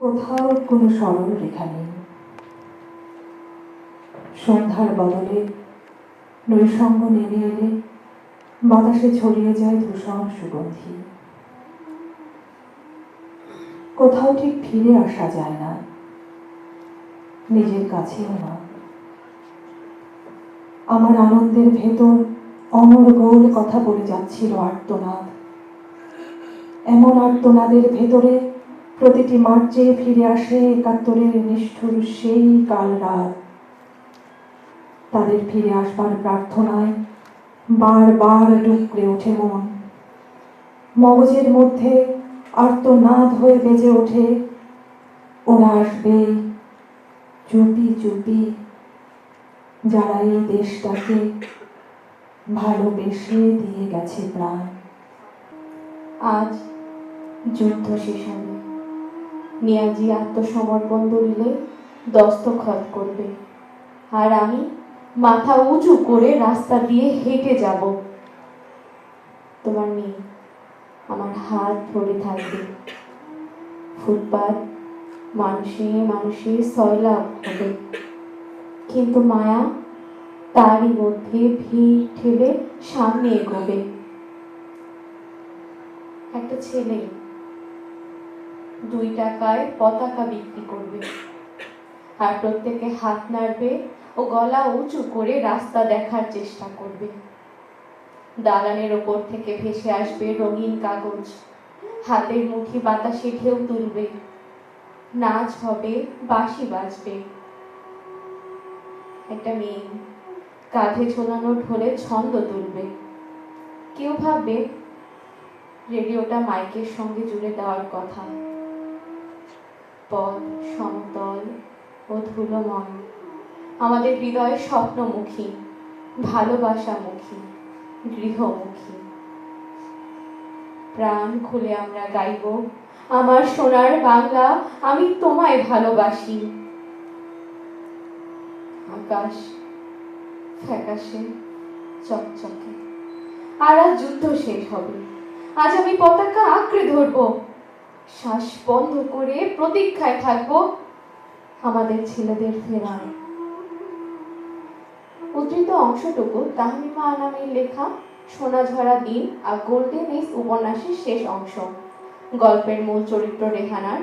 কোথাও কোনো সরল রেখা নেই। সন্ধ্যার বদলে নৈসঙ্গ নেমে এলে বাতাসে ছড়িয়ে যায় ধূসর সুগন্ধি। কোথাও ঠিক ফিরে আসা যায় না, নিজের কাছেও না। আমার আনন্দের ভেতর অনর্গল কথা বলে যাচ্ছিল আর্তনাদ। এমন আর্তনাদের ভেতরে প্রতিটি মার্চে ফিরে আসে একাত্তরের নিষ্ঠুর সেই কাল রাত। তাদের ফিরে আসবার প্রার্থনায় বারবার ডুকরে ওঠে মন। মগজের মধ্যে আর্তনাদ হয়ে বেজে ওঠে। ওরা আসবে চুপি চুপি। যারা এই দেশটাকে ভালোবেসে দিয়ে গেছে প্রাণ। আজ যুদ্ধ শেষ হবে। নিয়াজি আত্মসমর্পণ দলিলে দস্তখত করবে। আর আমি মাথা উঁচু করে রাস্তা দিয়ে হেঁটে যাব। তোমার মেয়ে আমার হাত ধরে থাকবে। ফুটপাত মানুষে মানুষে সয়লাভ হবে। কিন্তু মায়া তারই মধ্যে ভিড় ঠেলে সামনে এগোবে। একটা ছেলে দুই টাকায় পতাকা বিক্রি করবে। আর প্রত্যেকে হাত নাড়বে ও গলা উঁচু করে রাস্তা দেখার চেষ্টা করবে। দালানের ওপর থেকে ভেসে আসবে রঙিন কাগজ। হাতের মুঠি বাতাসে ঢেউ তুলবে। নাচ হবে, বাঁশি বাজবে। একটা মেয়ে কাঁধে ঝোলানো ঢোলে ছন্দ তুলবে। কেউ ভাববে, রেডিওটা মাইকের সঙ্গে জুড়ে দেওয়ার কথা। পথ, সমতল ও ধুলোময় আমাদের হৃদয় স্বপ্নমুখী, ভালোবাসামুখী, গৃহমুখী। প্রাণ খুলে আমরা গাইব, আমার সোনার বাংলা আমি তোমায় ভালোবাসি। আকাশ ফ্যাকাশে, চকচকে। আর আজ যুদ্ধ শেষ হবে। আজ আমি পতাকা আঁকড়ে ধরবো। শ্বাস বন্ধ করে প্রতীক্ষায় থাকব আমাদের ছেলেদের ফেরার উদ্ধৃত অংশটুকু তাহমিমা আনামের লেখা সোনাঝরা দিন আর গোল্ডেন এজ উপন্যাসের শেষ অংশ। গল্পের মূল চরিত্র রেহানার।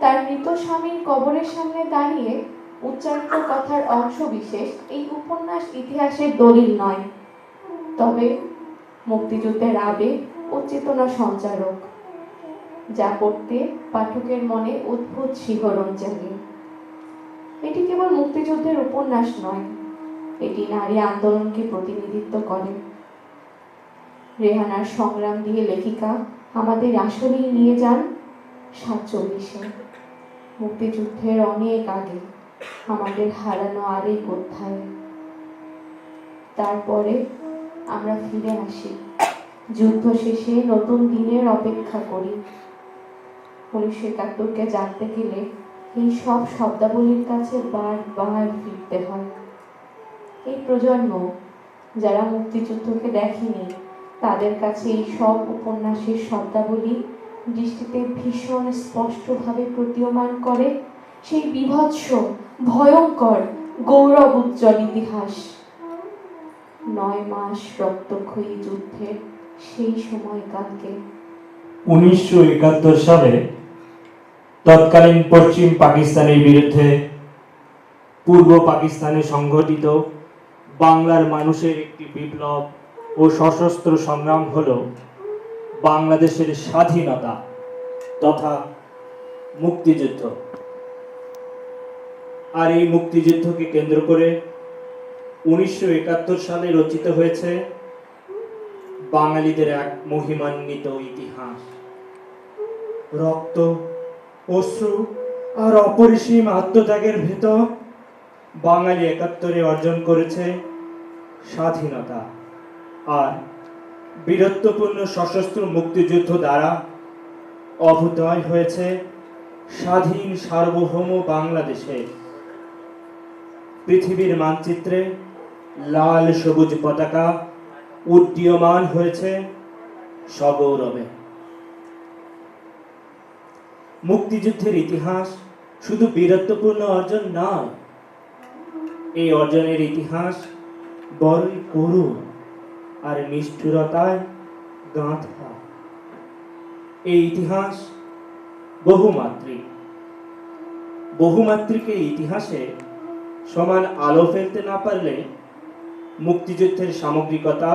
তার মৃত স্বামীর কবরের সামনে দাঁড়িয়ে উচ্চারিত কথার অংশ বিশেষ এই উপন্যাস ইতিহাসের দলিল নয়। তবে মুক্তিযুদ্ধের আবেগ ও চেতনা সঞ্চারক, যা পড়তে পাঠকের মনে অদ্ভুত শিহরণ জাগে। এটি কেবল মুক্তিযুদ্ধের উপন্যাস নয়, এটি নারী আন্দোলনকে প্রতিনিধিত্ব করে। রেহানার সংগ্রাম দিয়ে লেখিকা আমাদের আসলেই নিয়ে যান সাতচল্লিশে। মুক্তিযুদ্ধের অনেক আগে আমাদের হারানো আরেক অধ্যায়। তারপরে আমরা ফিরে আসি। যুদ্ধ শেষে নতুন দিনের অপেক্ষা করি। উনিশশো একাত্তরকে জানতে গেলে এই সব শব্দাবলীর কাছে বারবার ফিরতে হয়। এই প্রজন্ম যারা মুক্তিযুদ্ধকে দেখেনি, তাদের কাছে এই সব উপন্যাসের শব্দাবলী দৃষ্টিতে ভীষণ স্পষ্টভাবে প্রতীয়মান করে সেই বিভৎস, ভয়ঙ্কর গৌরব উজ্জ্বল ইতিহাস। নয় মাস রক্তক্ষয়ী যুদ্ধের সেই সময়কালকে উনিশশো একাত্তর সালে তৎকালীন পশ্চিম পাকিস্তানের বিরুদ্ধে পূর্ব পাকিস্তানে সংঘটিত বাংলার মানুষের একটি বিপ্লব ও সশস্ত্র সংগ্রাম হল বাংলাদেশের স্বাধীনতা তথা মুক্তিযুদ্ধ। আর এই মুক্তিযুদ্ধকে কেন্দ্র করে উনিশশো একাত্তর সালে রচিত হয়েছে বাঙালিদের এক মহিমান্বিত ইতিহাস। রক্ত, অশ্রু আর অপরিসীম আত্মত্যাগের ভেতর বাঙালি একাত্তরে অর্জন করেছে স্বাধীনতা আর বীরত্বপূর্ণ সশস্ত্র মুক্তিযুদ্ধ দ্বারা অভুতয় হয়েছে স্বাধীন সার্বভৌম বাংলাদেশে। পৃথিবীর মানচিত্রে লাল সবুজ পতাকা উড্ডীয়মান হয়েছে সগৌরবে। মুক্তিযুদ্ধের ইতিহাস শুধু বীরত্বপূর্ণ অর্জন নয়, এই অর্জনের ইতিহাস বড়ই করুণ আর নিষ্ঠুরতায় গাঁথা। এই ইতিহাস বহুমাত্রিক। বহুমাত্রিক এই ইতিহাসে সমান আলো ফেলতে না পারলে মুক্তিযুদ্ধের সামগ্রিকতা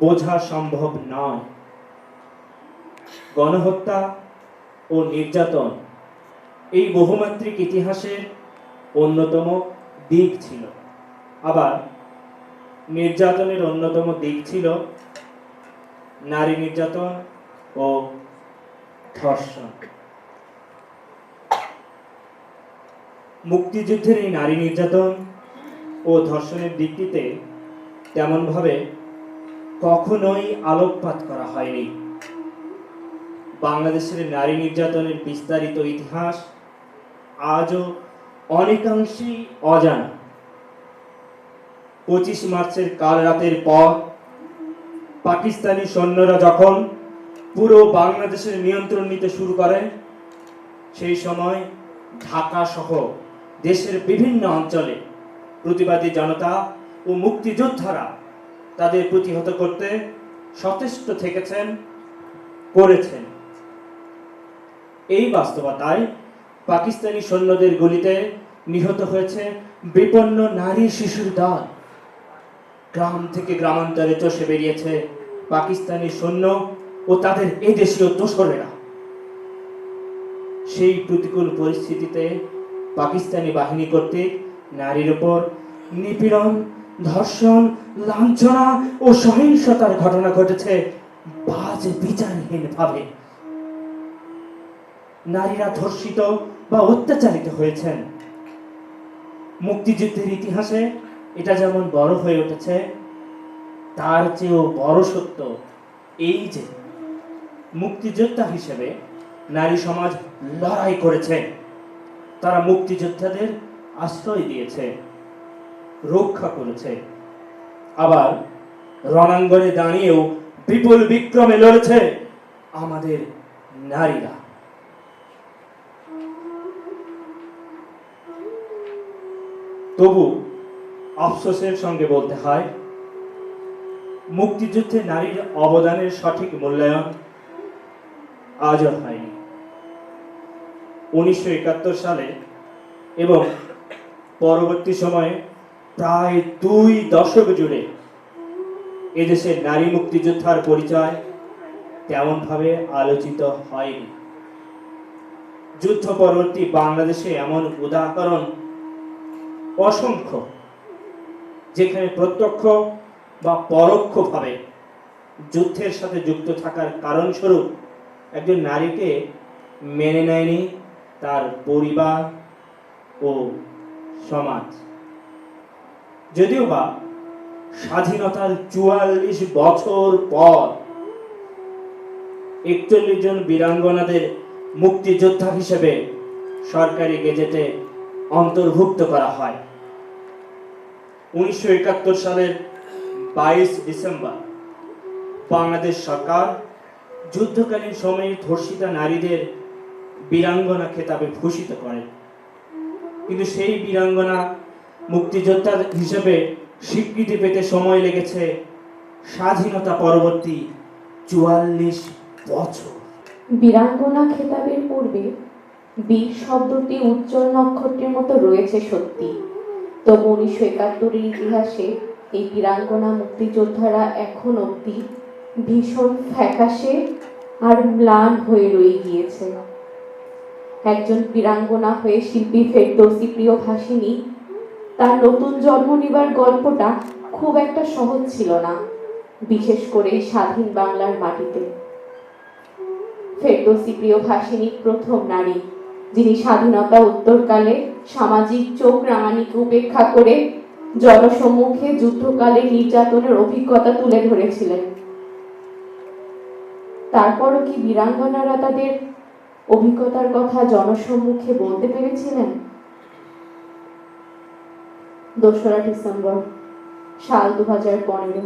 বোঝা সম্ভব নয়। গণহত্যা ও নির্যাতন এই বহুমাত্রিক ইতিহাসের অন্যতম দিক ছিল। আবার নির্যাতনের অন্যতম দিক ছিল নারী নির্যাতন ও ধর্ষণ। মুক্তিযুদ্ধের এই নারী নির্যাতন ও ধর্ষণের দিকটিতে তেমনভাবে কখনোই আলোকপাত করা হয়নি। বাংলাদেশের নারী নির্যাতনের বিস্তারিত ইতিহাস আজও অনেকাংশেই অজানা। পঁচিশ মার্চের কাল রাতের পর পাকিস্তানি সৈন্যরা যখন পুরো বাংলাদেশের নিয়ন্ত্রণ নিতে শুরু করে, সেই সময় ঢাকা সহ দেশের বিভিন্ন অঞ্চলে প্রতিবাদী জনতা ও মুক্তিযোদ্ধারা তাদের প্রতিহত করতে সচেষ্ট থেকেছেন, করেছেন। এই বাস্তবতায় পাকিস্তানি সৈন্যদের গুলিতে নিহত হয়েছে বিপন্ন নারী শিশুর দল গ্রাম থেকে গ্রামান্তরে চষে বেরিয়েছে পাকিস্তানি সৈন্য ও তাদের এদেশীয় দোসরেরা সেই প্রতিকূল পরিস্থিতিতে পাকিস্তানি বাহিনী কর্তৃক নারীর উপর নিপীড়ন ধর্ষণ, লাঞ্ছনা ও সহিংসতার ঘটনা ঘটেছে বাজে বিচারহীন ভাবে। নারীরা ধর্ষিত বা অত্যাচারিত হয়েছেন। মুক্তিযুদ্ধের ইতিহাসে এটা যেমন বড় হয়ে উঠেছে, তার চেয়েও বড় সত্য এই যে মুক্তিযোদ্ধা হিসেবে নারী সমাজ লড়াই করেছে। তারা মুক্তিযোদ্ধাদের আশ্রয় দিয়েছে। রক্ষা করেছে। আবার রণাঙ্গনে দাঁড়িয়েও বিপুল বিক্রমে লড়েছে আমাদের নারীরা। তবু আফসোসের সঙ্গে বলতে হয়, মুক্তিযুদ্ধে নারীর অবদানের সঠিক মূল্যায়ন আজও হয়নি। উনিশশো একাত্তর সালে এবং পরবর্তী সময়ে প্রায় দুই দশক জুড়ে এদেশের নারী মুক্তিযোদ্ধার পরিচয় তেমনভাবে আলোচিত হয়নি। যুদ্ধ পরবর্তী বাংলাদেশে এমন উদাহরণ অসংখ্য, যেখানে প্রত্যক্ষ বা পরোক্ষভাবে যুদ্ধের সাথে যুক্ত থাকার কারণস্বরূপ একজন নারীকে মেনে নেয়নি তার পরিবার ও সমাজ। যদিও বা স্বাধীনতার চুয়াল্লিশ বছর পর একচল্লিশ জন বীরাঙ্গনাদের মুক্তিযোদ্ধা হিসেবে সরকারি গেজেটে অন্তর্ভুক্ত করা হয়। উনিশশো একাত্তর সালের বাইশ ডিসেম্বর বাংলাদেশ সরকার যুদ্ধকালীন সময়ে ধর্ষিতা নারীদের বীরাঙ্গনা খেতাবে ভূষিত করে। কিন্তু সেই বীরাঙ্গনা মুক্তিযোদ্ধা হিসেবে স্বীকৃতি পেতে সময় লেগেছে স্বাধীনতা পরবর্তী চুয়াল্লিশ বছর। বীরাঙ্গনা খেতাবের পূর্বে বীর শব্দটি উজ্জ্বল নক্ষত্রের মতো রয়েছে সত্যি। তবু উনিশশো একাত্তরের ইতিহাসে এই বীরাঙ্গনা মুক্তিযোদ্ধারা এখন অবধি ভীষণ ফ্যাকাশে আর ম্লান হয়ে রয়ে গিয়েছে। একজন বীরাঙ্গনা হয়ে শিল্পী ফেরদৌসি প্রিয় ভাসিনী তার নতুন জন্ম নেবার গল্পটা খুব একটা সহজ ছিল না, বিশেষ করে স্বাধীন বাংলার মাটিতে। ফেরদৌসি প্রিয় ভাসিনী প্রথম নারী, যিনি স্বাধীনতা উত্তরকালে সামাজিক চোখ রাঙানিকে উপেক্ষা করে জনসম্মুখে যুদ্ধকালে নির্যাতনের অভিজ্ঞতা তুলে ধরেছিলেন। তারপরও কি বীরাঙ্গনারা তাদের অভিজ্ঞতার কথা জনসম্মুখে বলতে পেরেছিলেন? দোসরা ডিসেম্বর, সাল দু হাজার পনেরো।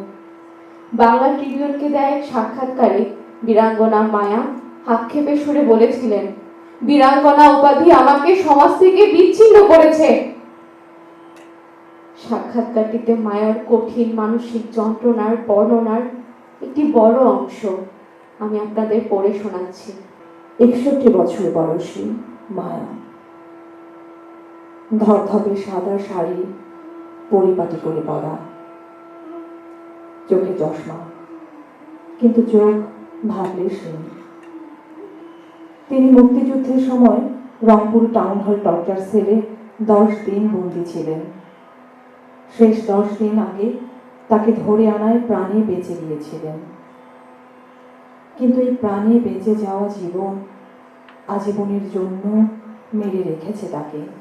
বাংলা ট্রিবিউনকে দেয় এক সাক্ষাৎকারে বীরাঙ্গনা মায়া আক্ষেপের সুরে বলেছিলেন, বীরাঙ্গনা উপাধি আমাকে সমাজ থেকে বিচ্ছিন্ন করেছে। সাক্ষাৎকারটিতে মায়ার কঠিন মানসিক যন্ত্রণার বর্ণনার একটি বড় অংশ আমি আপনাদের পড়ে শোনাচ্ছি। একষট্টি বছর বয়সী মায়া। ধপধপে সাদা শাড়ি পরিপাটি করে পড়া। চোখে চশমা। কিন্তু চোখ ভাবলে শুন। তিনি মুক্তিযুদ্ধের সময় রংপুর টাউন হল টর্চার সেলে দশ দিন বন্দী ছিলেন। শেষ দশ দিন আগে তাকে ধরে আনায় প্রাণে বেঁচে গিয়েছিলেন। কিন্তু এই প্রাণে বেঁচে যাওয়া জীবন আজীবনের জন্য মেরে রেখেছে তাকে।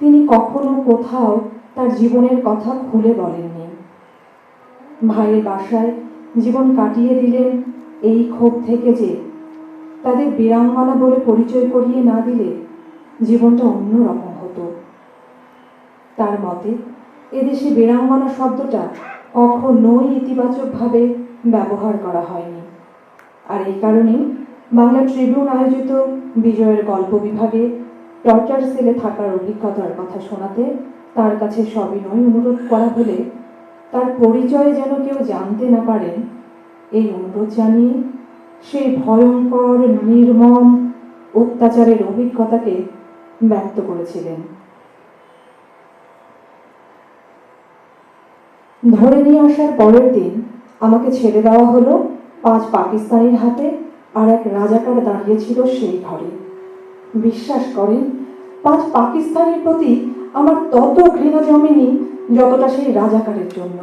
তিনি কখনো কোথাও তার জীবনের কথা খুলে বলেননি। ভাইয়ের বাসায় জীবন কাটিয়ে দিলেন এই ক্ষোভ থেকে যে তাদের বীরাঙ্গনা বলে পরিচয় করিয়ে না দিলে জীবনটা অন্যরকম হতো। তার মতে, এদেশে বীরাঙ্গনা শব্দটা কখনোই ইতিবাচকভাবে ব্যবহার করা হয়নি। আর এই কারণেই বাংলা ট্রিবিউন আয়োজিত বিজয়ের গল্প বিভাগে টর্চার সেলে থাকার অভিজ্ঞতার কথা শোনাতে তার কাছে সবিনয় অনুরোধ করা হলে তার পরিচয় যেন কেউ জানতে না পারেন, এই অনুরোধ জানিয়ে সেই ভয়ঙ্কর, নির্মম অত্যাচারের অভিজ্ঞতাকে ব্যক্ত করেছিলেন। ধরে নিয়ে আসার পরের দিন আমাকে ছেড়ে দেওয়া হলো। পাঁচ পাকিস্তানির হাতে আর এক রাজাকার দাঁড়িয়েছিল সেই ঘরে। বিশ্বাস করেন, পাঁচ পাকিস্তানের প্রতি আমার তত ঘৃণা জমেনি যতটা সেই রাজাকারের জন্য।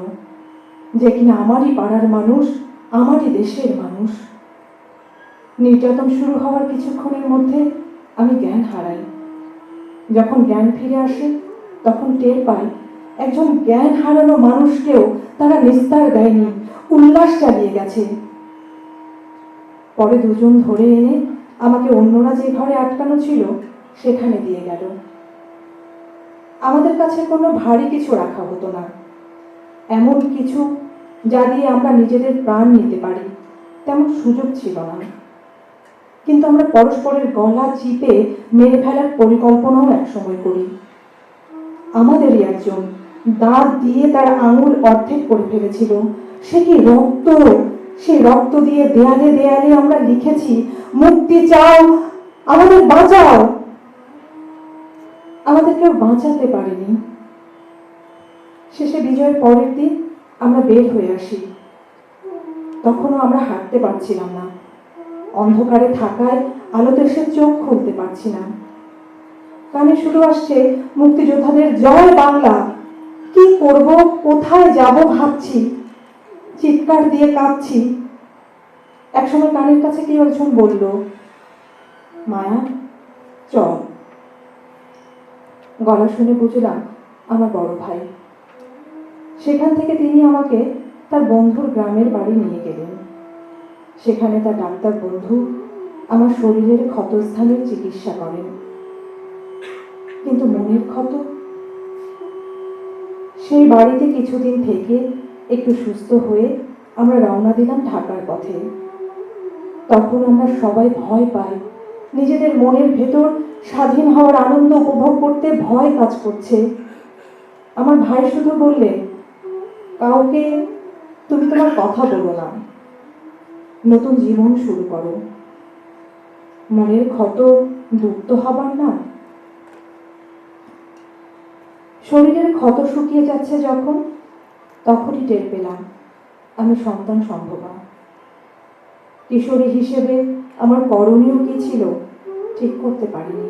যে কিনা আমারই পাড়ার মানুষ, আমারই দেশের মানুষ। নির্যাতন শুরু হওয়ার কিছুক্ষণের মধ্যে আমি জ্ঞান হারাই। যখন জ্ঞান ফিরে আসে, তখন টের পাই একজন জ্ঞান হারানো মানুষকেও তারা নিস্তার দেয়নি, উল্লাস চালিয়ে গেছে। পরে দুজন ধরে এনে আমাকে অন্যরা যে ঘরে আটকানো ছিল, সেখানে দিয়ে গেল। আমাদের কাছে কোনো ভারী কিছু রাখা হতো না। এমন কিছু যা দিয়ে আমরা নিজেদের প্রাণ নিতে পারি, তেমন সুযোগ ছিল না। কিন্তু আমরা পরস্পরের গলা চিপে মেরে ফেলার পরিকল্পনাও একসময় করি। আমাদেরই একজন দাঁত দিয়ে তার আঙুল অর্ধেক করে ফেলেছিল, সে কি রক্ত সেই রক্ত দিয়ে দেয়ালে দেয়ালে আমরা লিখেছি, মুক্তি চাও, আমাদের বাঁচাও। আমাদের কেউ বাঁচাতে পারেনি। শেষে বিজয়ের পরের দিন আমরা বের হয়ে আসি। তখনও আমরা হাঁটতে পারছিলাম না। অন্ধকারে থাকায় আলোতে সে চোখ খুলতে পারছি না। কানে শুরু আসছে, মুক্তিযোদ্ধাদের জয় বাংলা। কি করব? কোথায় যাব ভাবছি। চিৎকার দিয়ে কাঁদছি। একসময় কানের কাছে কেউ একজন বলল, মায়া, চল। গলা শুনে বুঝলাম আমার বড় ভাই। সেখান থেকে তিনি আমাকে তার বন্ধুর গ্রামের বাড়ি নিয়ে গেলেন। সেখানে তার ডাক্তার বন্ধু আমার শরীরের ক্ষতস্থানের চিকিৎসা করেন। কিন্তু মনের ক্ষত? সেই বাড়িতে কিছুদিন থেকে একটু সুস্থ হয়ে আমরা রওনা দিলাম ঢাকার পথে। তখন আমরা সবাই ভয় পাই। নিজেদের মনের ভেতর স্বাধীন হওয়ার আনন্দ উপভোগ করতে ভয় কাজ করছে। আমার ভাই শুধু বললে, কাউকে তুমি তোমার কথা বলো না। নতুন জীবন শুরু করো। মনের ক্ষত মুক্ত হবার না। শরীরের ক্ষত শুকিয়ে যাচ্ছে যখন তখনই টের পেলাম, আমি সন্তান সম্ভবা। কিশোরী হিসেবে আমার করণীয় কি ছিল, ঠিক করতে পারিনি।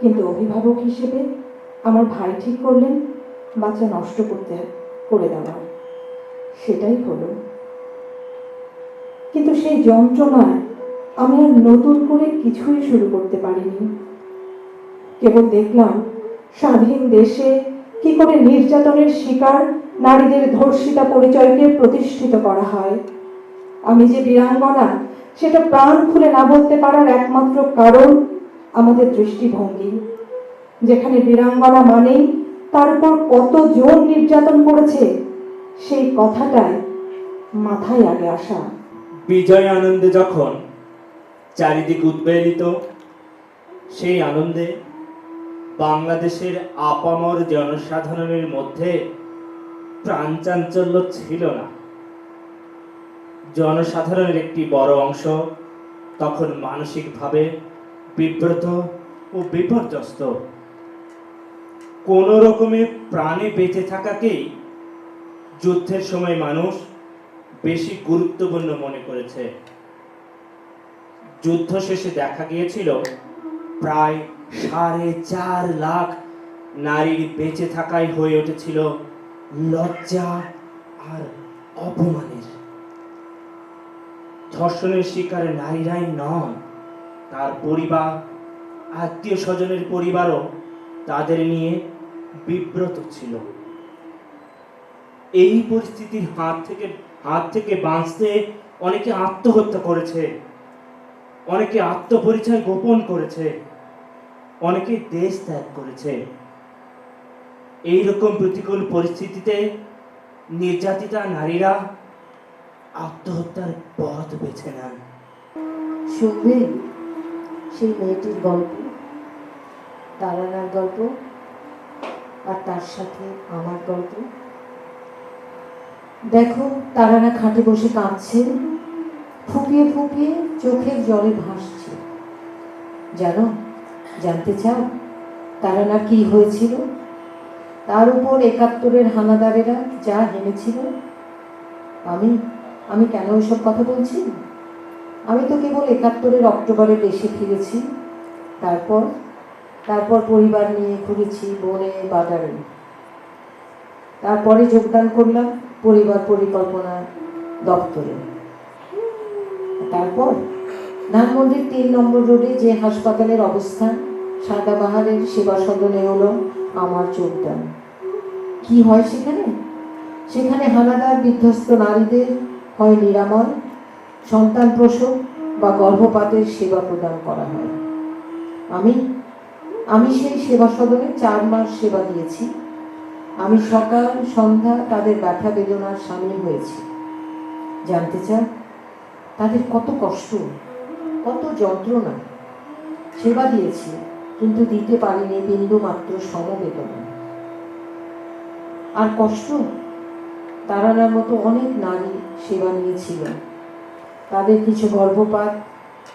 কিন্তু অভিভাবক হিসেবে আমার ভাই ঠিক করলেন, বাচ্চা নষ্ট করতে, করে দেওয়ার। সেটাই হলো। কিন্তু সেই যন্ত্রণায় আমি আর নতুন করে কিছুই শুরু করতে পারিনি। কেবল দেখলাম স্বাধীন দেশে কি করে নির্যাতনের শিকার নারীদের ধর্ষিতা পরিচয়কে প্রতিষ্ঠিত করা হয়। আমি যে বীরাঙ্গনা, সেটা প্রাণ খুলে না বলতে পারার একমাত্র কারণ আমাদের দৃষ্টিভঙ্গি। যেখানে বীরাঙ্গনা মানেই তার উপর কতজন নির্যাতন করেছে, সেই কথাটাই মাথায় আগে আসা। বিজয় আনন্দে যখন চারিদিক উদ্বেলিত, সেই আনন্দে বাংলাদেশের আপামর জনসাধারণের মধ্যে প্রাণচাঞ্চল্য ছিল না। জনসাধারণের একটি বড় অংশ তখন মানসিকভাবে বিব্রত ও বিপর্যস্ত। কোন রকমে প্রাণে বেঁচে থাকাকেই যুদ্ধের সময় মানুষ বেশি গুরুত্বপূর্ণ মনে করেছে। যুদ্ধ শেষে দেখা গিয়েছিল, প্রায় সাড়ে চার লাখ নারীর বেঁচে থাকাই হয়ে উঠেছিল লজ্জা আর অপমানের। ধর্ষণের শিকারে নারীরাই নন, তার পরিবার আত্মীয় স্বজনের পরিবারও তাদের নিয়ে বিব্রত ছিল। এই পরিস্থিতির হাত থেকে হাত থেকে বাঁচতে অনেকে আত্মহত্যা করেছে, অনেকে আত্মপরিচয় গোপন করেছে, অনেকে দেশ ত্যাগ করেছে। এই রকম প্রতিকূল পরিস্থিতিতে নির্যাতিতা নারীরা আত্মহত্যার পথ বেছে নেন। শুনবেন সেই মেয়েটির গল্প, তারানার গল্প আর তার সাথে আমার গল্প। দেখো তারানা খাটে বসে কাঁদছে, ফুপিয়ে ফুপিয়ে চোখের জলে ভাসছে। জানো, জানতে চাও তারানার কি হয়েছিল? তার উপর একাত্তরের হানাদারেরা যা হেনেছিল। আমি আমি কেন ওইসব কথা বলছি? আমি তো কেবল একাত্তরের অক্টোবরে দেশে ফিরেছি। তারপর তারপর পরিবার নিয়ে ঘুরেছি বনে, বাজারে। তারপরে যোগদান করলাম পরিবার পরিকল্পনা দপ্তরে। তারপর ধানমন্ডির তিন নম্বর রোডে যে হাসপাতালের অবস্থান, সাদাবাহারের সেবা সদনে হলো আমার যোগদান। কি হয় সেখানে? সেখানে হানাদার বিধ্বস্ত নারীদের হয় নিরাময়, সন্তান প্রসব বা গর্ভপাতের সেবা প্রদান করা হয়। আমি আমি সেই সেবা সদনে চার মাস সেবা দিয়েছি। আমি সকাল, সন্ধ্যা তাদের ব্যথা বেদনার সামিল হয়েছি। জানতে চান, তাদের কত কষ্ট, কত যন্ত্রণা। সেবা দিয়েছি, কিন্তু দিতে পারিনি বিন্দু মাত্র সমবেদনা। আর কষ্ট? তারানার মতো অনেক নারী সেবা নিয়েছিল। তাদের কিছু গর্ভপাত,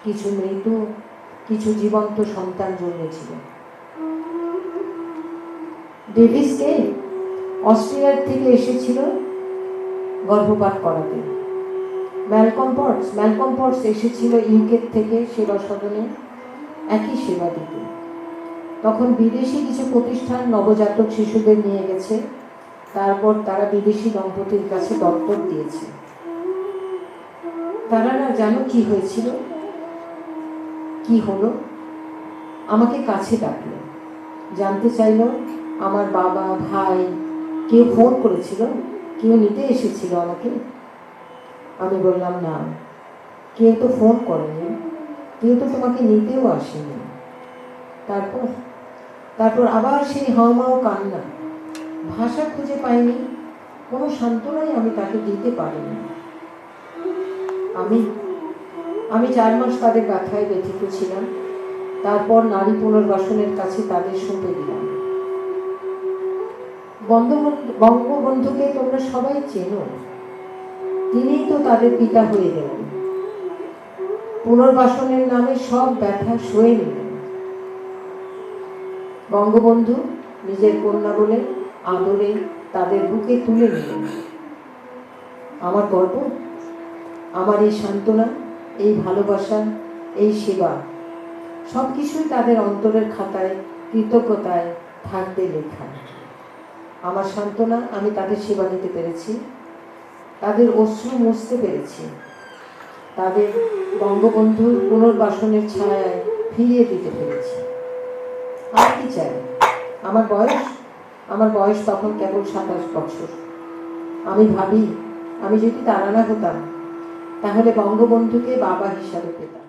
কিছু মৃত কিছু জীবন্ত সন্তান জন্মেছিল। ডেভিসকে অস্ট্রেলিয়ার থেকে এসেছিল গর্ভপাত করাতে। ম্যালকম পটস ম্যালকম পটস এসেছিল ইউকে থেকে সেবা সদনে একই সেবা দিতে। তখন বিদেশি কিছু প্রতিষ্ঠান নবজাতক শিশুদের নিয়ে গেছে। তারপর তারা বিদেশি দম্পতির কাছে দত্তক দিয়েছে। তারা না জানো কি হয়েছিল? কি হলো? আমাকে কাছে ডাকলো। জানতে চাইলো আমার বাবা, ভাই কেউ ফোন করেছিল? কেউ নিতে এসেছিল আমাকে? আমি বললাম, না, কেউ তো ফোন করেনি। কেউ তো তোমাকে নিতেও আসেনি। তারপর তারপর আবার সেই হাওমাও কান্না। ভাষা খুঁজে পাইনি, কোনো সান্ত্বনাই আমি তাকে দিতে পারিনি। আমি আমি চার মাস তাদের ব্যথায় ব্যথিত ছিলাম, তারপর নারী পুনর্বাসনের কাছে তাদের সঁপে দিলাম। বঙ্গবন্ধু বঙ্গবন্ধুকে তোমরা সবাই চেনো, তিনিই তো তাদের পিতা হয়ে গেলেন। পুনর্বাসনের নামে সব ব্যথা সয়ে নিলেন। বঙ্গবন্ধু নিজের কন্যা বলে আদরে তাদের বুকে তুলে নিলেন আমার গর্ব, আমার এই সান্ত্বনা, এই ভালোবাসা, এই সেবা সব কিছুই তাদের অন্তরের খাতায়, কৃতজ্ঞতায় থাকবে লেখা। আমার সান্ত্বনা, আমি তাদের সেবা নিতে পেরেছি, তাদের অশ্রু মুছতে পেরেছি, তাদের বঙ্গবন্ধুর পুনর্বাসনের ছায়ায় ফিরিয়ে দিতে পেরেছি। আর কি চাই? আমার বয়স? আমার বয়স তখন কেবল সাতাশ বছর। আমি ভাবি, আমি যদি তারানা হতাম, তাহলে বঙ্গবন্ধুকে বাবা হিসাবে পেতাম।